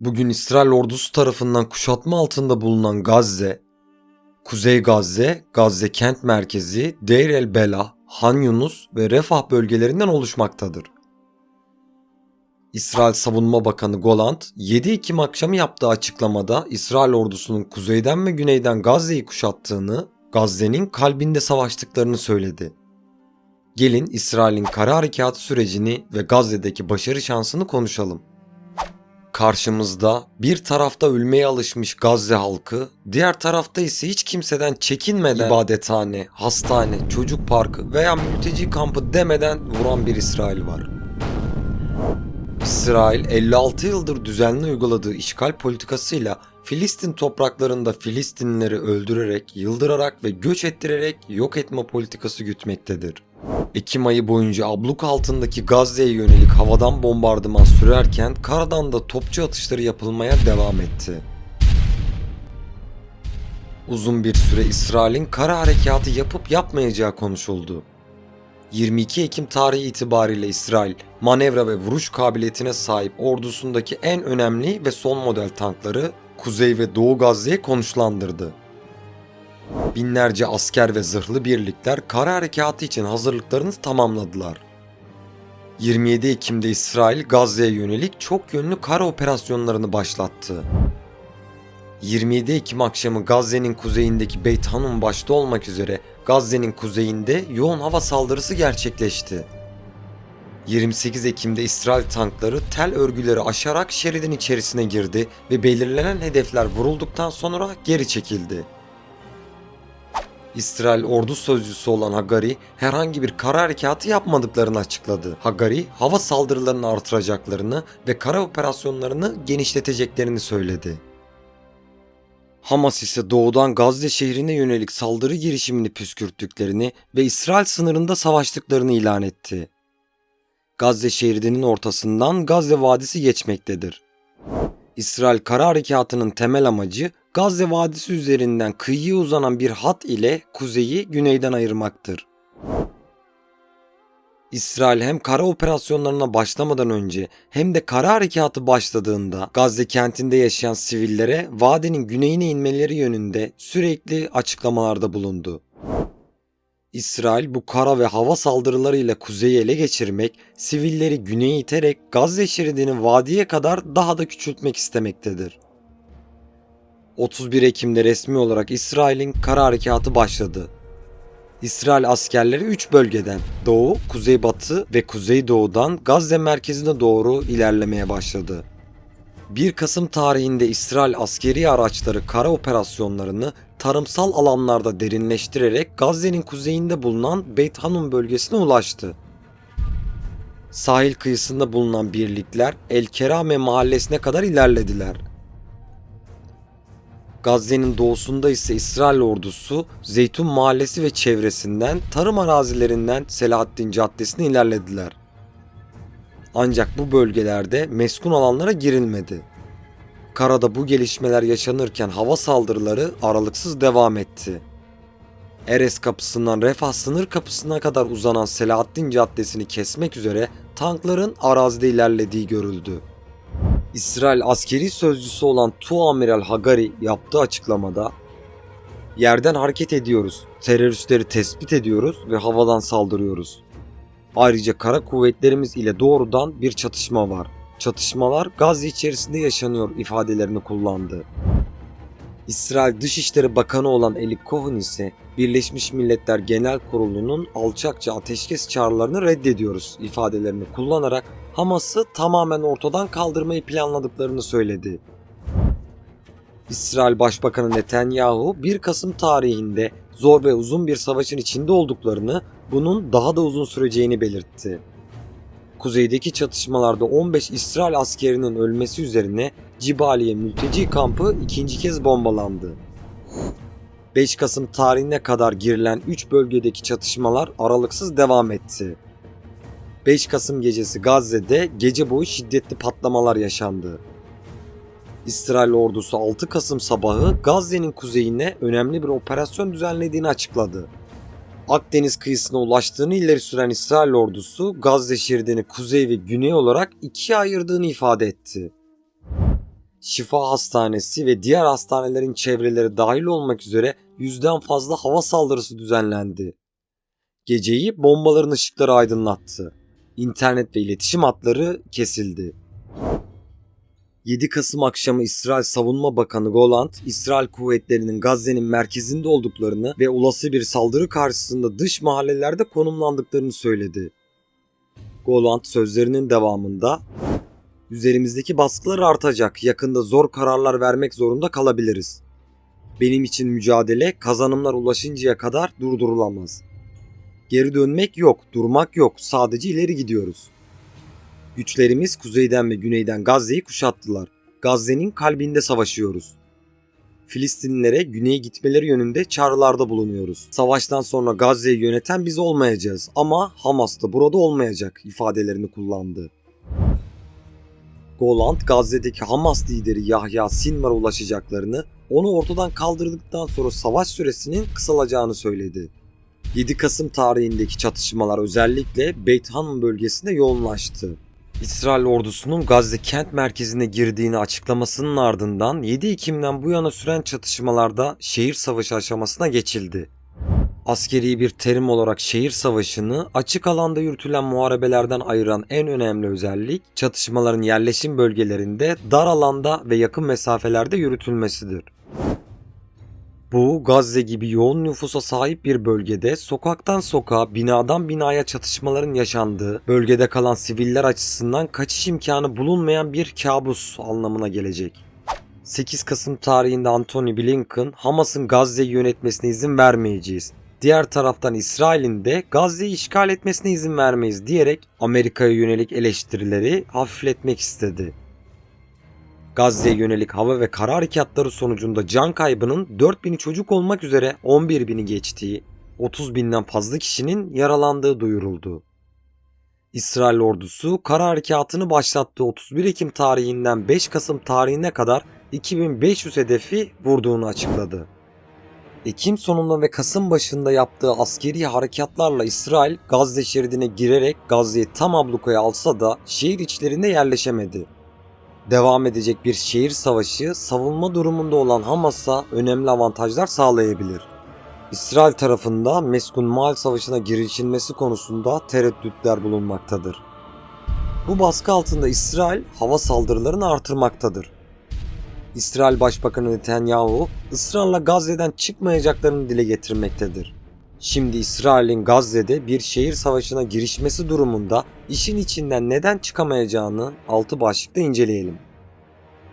Bugün İsrail ordusu tarafından kuşatma altında bulunan Gazze, Kuzey Gazze, Gazze kent merkezi, Deir el Bela, Han Yunus ve Refah bölgelerinden oluşmaktadır. İsrail Savunma Bakanı Golant, 7 Ekim akşamı yaptığı açıklamada İsrail ordusunun kuzeyden ve güneyden Gazze'yi kuşattığını, Gazze'nin kalbinde savaştıklarını söyledi. Gelin İsrail'in kara harekatı sürecini ve Gazze'deki başarı şansını konuşalım. Karşımızda bir tarafta ölmeye alışmış Gazze halkı, diğer tarafta ise hiç kimseden çekinmeden ibadethane, hastane, çocuk parkı veya mülteci kampı demeden vuran bir İsrail var. İsrail 56 yıldır düzenli uyguladığı işgal politikasıyla Filistin topraklarında Filistinlileri öldürerek, yıldırarak ve göç ettirerek yok etme politikası gütmektedir. Ekim ayı boyunca abluk altındaki Gazze'ye yönelik havadan bombardıman sürerken karadan da topçu atışları yapılmaya devam etti. Uzun bir süre İsrail'in kara harekatı yapıp yapmayacağı konuşuldu. 22 Ekim tarihi itibariyle İsrail manevra ve vuruş kabiliyetine sahip ordusundaki en önemli ve son model tankları Kuzey ve Doğu Gazze'ye konuşlandırdı. Binlerce asker ve zırhlı birlikler kara harekatı için hazırlıklarını tamamladılar. 27 Ekim'de İsrail Gazze'ye yönelik çok yönlü kara operasyonlarını başlattı. 27 Ekim akşamı Gazze'nin kuzeyindeki Beyt Hanum başta olmak üzere Gazze'nin kuzeyinde yoğun hava saldırısı gerçekleşti. 28 Ekim'de İsrail tankları tel örgüleri aşarak şeridin içerisine girdi ve belirlenen hedefler vurulduktan sonra geri çekildi. İsrail ordu sözcüsü olan Hagari herhangi bir kara harekatı yapmadıklarını açıkladı. Hagari hava saldırılarını artıracaklarını ve kara operasyonlarını genişleteceklerini söyledi. Hamas ise doğudan Gazze şehrine yönelik saldırı girişimini püskürttüklerini ve İsrail sınırında savaştıklarını ilan etti. Gazze şehrinin ortasından Gazze Vadisi geçmektedir. İsrail kara harekatının temel amacı Gazze Vadisi üzerinden kıyıya uzanan bir hat ile kuzeyi güneyden ayırmaktır. İsrail hem kara operasyonlarına başlamadan önce hem de kara harekatı başladığında Gazze kentinde yaşayan sivillere vadenin güneyine inmeleri yönünde sürekli açıklamalarda bulundu. İsrail bu kara ve hava saldırılarıyla kuzeyi ele geçirmek, sivilleri güneye iterek Gazze şeridini vadiye kadar daha da küçültmek istemektedir. 31 Ekim'de resmi olarak İsrail'in kara harekatı başladı. İsrail askerleri 3 bölgeden doğu, kuzeybatı ve kuzeydoğudan Gazze merkezine doğru ilerlemeye başladı. 1 Kasım tarihinde İsrail askeri araçları kara operasyonlarını tarımsal alanlarda derinleştirerek Gazze'nin kuzeyinde bulunan Beit Hanun bölgesine ulaştı. Sahil kıyısında bulunan birlikler El Kerame mahallesine kadar ilerlediler. Gazze'nin doğusunda ise İsrail ordusu Zeytun Mahallesi ve çevresinden tarım arazilerinden Selahaddin Caddesi'ne ilerlediler. Ancak bu bölgelerde meskun alanlara girilmedi. Karada bu gelişmeler yaşanırken hava saldırıları aralıksız devam etti. Eres kapısından Refah sınır kapısına kadar uzanan Selahaddin Caddesi'ni kesmek üzere tankların arazide ilerlediği görüldü. İsrail askeri sözcüsü olan Tuamiral Hagari yaptığı açıklamada Yerden hareket ediyoruz, teröristleri tespit ediyoruz ve havadan saldırıyoruz. Ayrıca kara kuvvetlerimiz ile doğrudan bir çatışma var. Çatışmalar Gazze içerisinde yaşanıyor ifadelerini kullandı. İsrail Dışişleri Bakanı olan Eli Cohen ise Birleşmiş Milletler Genel Kurulu'nun alçakça ateşkes çağrılarını reddediyoruz ifadelerini kullanarak Hamas'ı tamamen ortadan kaldırmayı planladıklarını söyledi. İsrail Başbakanı Netanyahu 1 Kasım tarihinde zor ve uzun bir savaşın içinde olduklarını, bunun daha da uzun süreceğini belirtti. Kuzeydeki çatışmalarda 15 İsrail askerinin ölmesi üzerine Cibaliye mülteci kampı ikinci kez bombalandı. 5 Kasım tarihine kadar girilen 3 bölgedeki çatışmalar aralıksız devam etti. 5 Kasım gecesi Gazze'de gece boyu şiddetli patlamalar yaşandı. İsrail ordusu 6 Kasım sabahı Gazze'nin kuzeyine önemli bir operasyon düzenlediğini açıkladı. Akdeniz kıyısına ulaştığını ileri süren İsrail ordusu Gazze şeridini kuzey ve güney olarak ikiye ayırdığını ifade etti. Şifa Hastanesi ve diğer hastanelerin çevreleri dahil olmak üzere yüzden fazla hava saldırısı düzenlendi. Geceyi bombaların ışıkları aydınlattı. İnternet ve iletişim hatları kesildi. 7 Kasım akşamı İsrail Savunma Bakanı Goland, İsrail kuvvetlerinin Gazze'nin merkezinde olduklarını ve olası bir saldırı karşısında dış mahallelerde konumlandıklarını söyledi. Goland sözlerinin devamında Üzerimizdeki baskılar artacak. Yakında zor kararlar vermek zorunda kalabiliriz. Benim için mücadele kazanımlar ulaşıncaya kadar durdurulamaz. Geri dönmek yok, durmak yok. Sadece ileri gidiyoruz. Güçlerimiz kuzeyden ve güneyden Gazze'yi kuşattılar. Gazze'nin kalbinde savaşıyoruz. Filistinlilere güneye gitmeleri yönünde çağrılarda bulunuyoruz. Savaştan sonra Gazze'yi yöneten biz olmayacağız ama Hamas da burada olmayacak ifadelerini kullandı. Goland Gazze'deki Hamas lideri Yahya Sinvar'a ulaşacaklarını, onu ortadan kaldırdıktan sonra savaş süresinin kısalacağını söyledi. 7 Kasım tarihindeki çatışmalar özellikle Beit Hanun bölgesinde yoğunlaştı. İsrail ordusunun Gazze kent merkezine girdiğini açıklamasının ardından 7 Ekim'den bu yana süren çatışmalarda şehir savaşı aşamasına geçildi. Askeri bir terim olarak şehir savaşını açık alanda yürütülen muharebelerden ayıran en önemli özellik çatışmaların yerleşim bölgelerinde dar alanda ve yakın mesafelerde yürütülmesidir. Bu Gazze gibi yoğun nüfusa sahip bir bölgede sokaktan sokağa, binadan binaya çatışmaların yaşandığı, bölgede kalan siviller açısından kaçış imkanı bulunmayan bir kabus anlamına gelecek. 8 Kasım tarihinde Anthony Blinken, Hamas'ın Gazze'yi yönetmesine izin vermeyeceğiz. Diğer taraftan İsrail'in de Gazze'yi işgal etmesine izin vermeyiz diyerek Amerika'ya yönelik eleştirileri hafifletmek istedi. Gazze'ye yönelik hava ve kara harekatları sonucunda can kaybının 4000'i çocuk olmak üzere 11.000'i geçtiği, 30 binden fazla kişinin yaralandığı duyuruldu. İsrail ordusu kara harekatını başlattığı 31 Ekim tarihinden 5 Kasım tarihine kadar 2500 hedefi vurduğunu açıkladı. Ekim sonunda ve Kasım başında yaptığı askeri harekatlarla İsrail Gazze şeridine girerek Gazze'yi tam ablukaya alsa da şehir içlerinde yerleşemedi. Devam edecek bir şehir savaşı savunma durumunda olan Hamas'a önemli avantajlar sağlayabilir. İsrail tarafında Meskun Mal Savaşı'na girişilmesi konusunda tereddütler bulunmaktadır. Bu baskı altında İsrail hava saldırılarını artırmaktadır. İsrail Başbakanı Netanyahu ısrarla Gazze'den çıkmayacaklarını dile getirmektedir. Şimdi İsrail'in Gazze'de bir şehir savaşına girişmesi durumunda işin içinden neden çıkamayacağını altı başlıkta inceleyelim.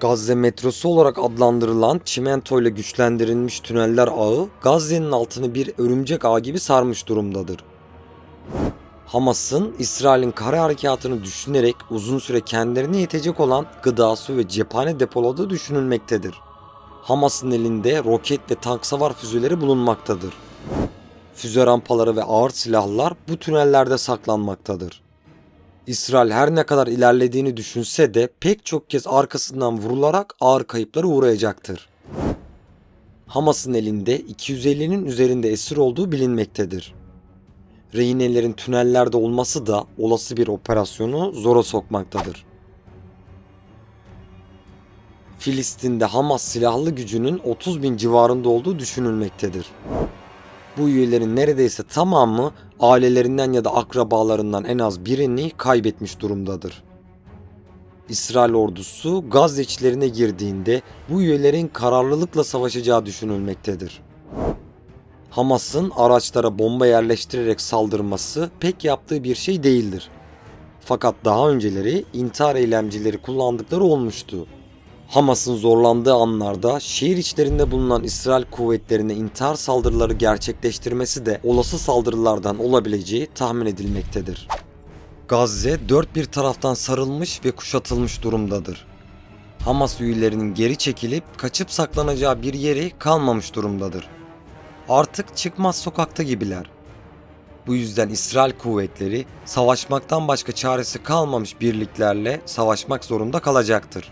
Gazze metrosu olarak adlandırılan çimento ile güçlendirilmiş tüneller ağı Gazze'nin altını bir örümcek ağ gibi sarmış durumdadır. Hamas'ın İsrail'in kara harekatını düşünerek uzun süre kendilerine yetecek olan gıda, su ve cephane depoladığı düşünülmektedir. Hamas'ın elinde roket ve tank savar füzeleri bulunmaktadır. Füze rampaları ve ağır silahlar bu tünellerde saklanmaktadır. İsrail her ne kadar ilerlediğini düşünse de pek çok kez arkasından vurularak ağır kayıplara uğrayacaktır. Hamas'ın elinde 250'nin üzerinde esir olduğu bilinmektedir rehinelerin tünellerde olması da olası bir operasyonu zora sokmaktadır. Filistin'de Hamas silahlı gücünün 30 bin civarında olduğu düşünülmektedir. Bu üyelerin neredeyse tamamı ailelerinden ya da akrabalarından en az birini kaybetmiş durumdadır. İsrail ordusu Gazze içlerine girdiğinde bu üyelerin kararlılıkla savaşacağı düşünülmektedir. Hamas'ın araçlara bomba yerleştirerek saldırması pek yaptığı bir şey değildir. Fakat daha önceleri intihar eylemcileri kullandıkları olmuştu. Hamas'ın zorlandığı anlarda şehir içlerinde bulunan İsrail kuvvetlerine intihar saldırıları gerçekleştirmesi de olası saldırılardan olabileceği tahmin edilmektedir. Gazze dört bir taraftan sarılmış ve kuşatılmış durumdadır. Hamas üyelerinin geri çekilip kaçıp saklanacağı bir yeri kalmamış durumdadır artık çıkmaz sokakta gibiler. Bu yüzden İsrail kuvvetleri savaşmaktan başka çaresi kalmamış birliklerle savaşmak zorunda kalacaktır.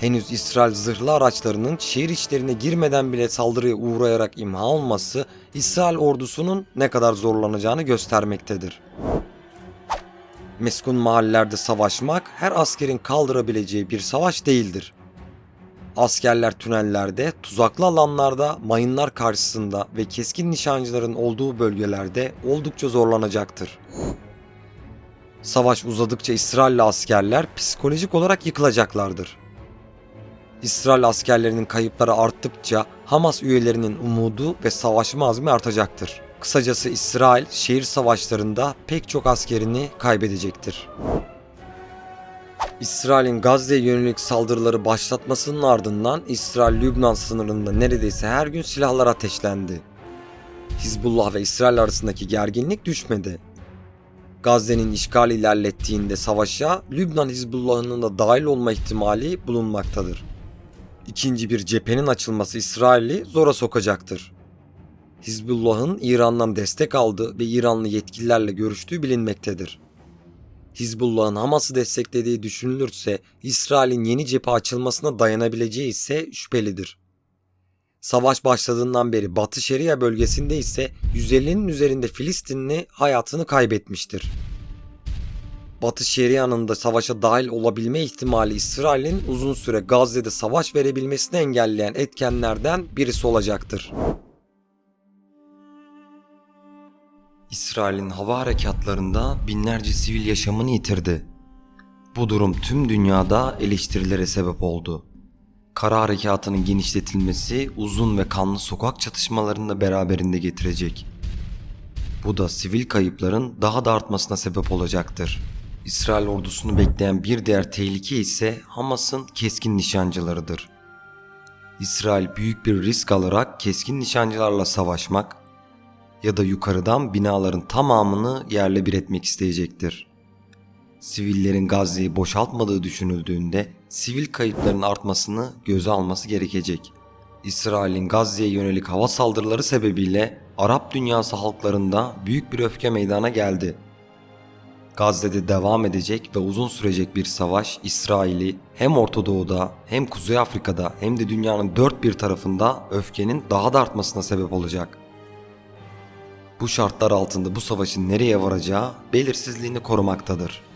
Henüz İsrail zırhlı araçlarının şehir içlerine girmeden bile saldırıya uğrayarak imha olması İsrail ordusunun ne kadar zorlanacağını göstermektedir. Meskun mahallelerde savaşmak her askerin kaldırabileceği bir savaş değildir. Askerler tünellerde, tuzaklı alanlarda, mayınlar karşısında ve keskin nişancıların olduğu bölgelerde oldukça zorlanacaktır. Savaş uzadıkça İsrailli askerler psikolojik olarak yıkılacaklardır. İsrail askerlerinin kayıpları arttıkça Hamas üyelerinin umudu ve savaşma azmi artacaktır. Kısacası İsrail şehir savaşlarında pek çok askerini kaybedecektir. İsrail'in Gazze'ye yönelik saldırıları başlatmasının ardından İsrail-Lübnan sınırında neredeyse her gün silahlar ateşlendi. Hizbullah ve İsrail arasındaki gerginlik düşmedi. Gazze'nin işgali ilerlettiğinde savaşa Lübnan Hizbullah'ının da dahil olma ihtimali bulunmaktadır. İkinci bir cephenin açılması İsrail'i zora sokacaktır. Hizbullah'ın İran'dan destek aldığı ve İranlı yetkililerle görüştüğü bilinmektedir. Hizbullah'ın Hamas'ı desteklediği düşünülürse İsrail'in yeni cephe açılmasına dayanabileceği ise şüphelidir. Savaş başladığından beri Batı Şeria bölgesinde ise 150'nin üzerinde Filistinli hayatını kaybetmiştir. Batı Şeria'nın da savaşa dahil olabilme ihtimali İsrail'in uzun süre Gazze'de savaş verebilmesini engelleyen etkenlerden birisi olacaktır. İsrail'in hava harekatlarında binlerce sivil yaşamını yitirdi. Bu durum tüm dünyada eleştirilere sebep oldu. Kara harekatının genişletilmesi uzun ve kanlı sokak çatışmalarını da beraberinde getirecek. Bu da sivil kayıpların daha da artmasına sebep olacaktır. İsrail ordusunu bekleyen bir diğer tehlike ise Hamas'ın keskin nişancılarıdır. İsrail büyük bir risk alarak keskin nişancılarla savaşmak ya da yukarıdan binaların tamamını yerle bir etmek isteyecektir. Sivillerin Gazze'yi boşaltmadığı düşünüldüğünde sivil kayıpların artmasını göze alması gerekecek. İsrail'in Gazze'ye yönelik hava saldırıları sebebiyle Arap dünyası halklarında büyük bir öfke meydana geldi. Gazze'de devam edecek ve uzun sürecek bir savaş İsrail'i hem Orta Doğu'da hem Kuzey Afrika'da hem de dünyanın dört bir tarafında öfkenin daha da artmasına sebep olacak. Bu şartlar altında bu savaşın nereye varacağı belirsizliğini korumaktadır.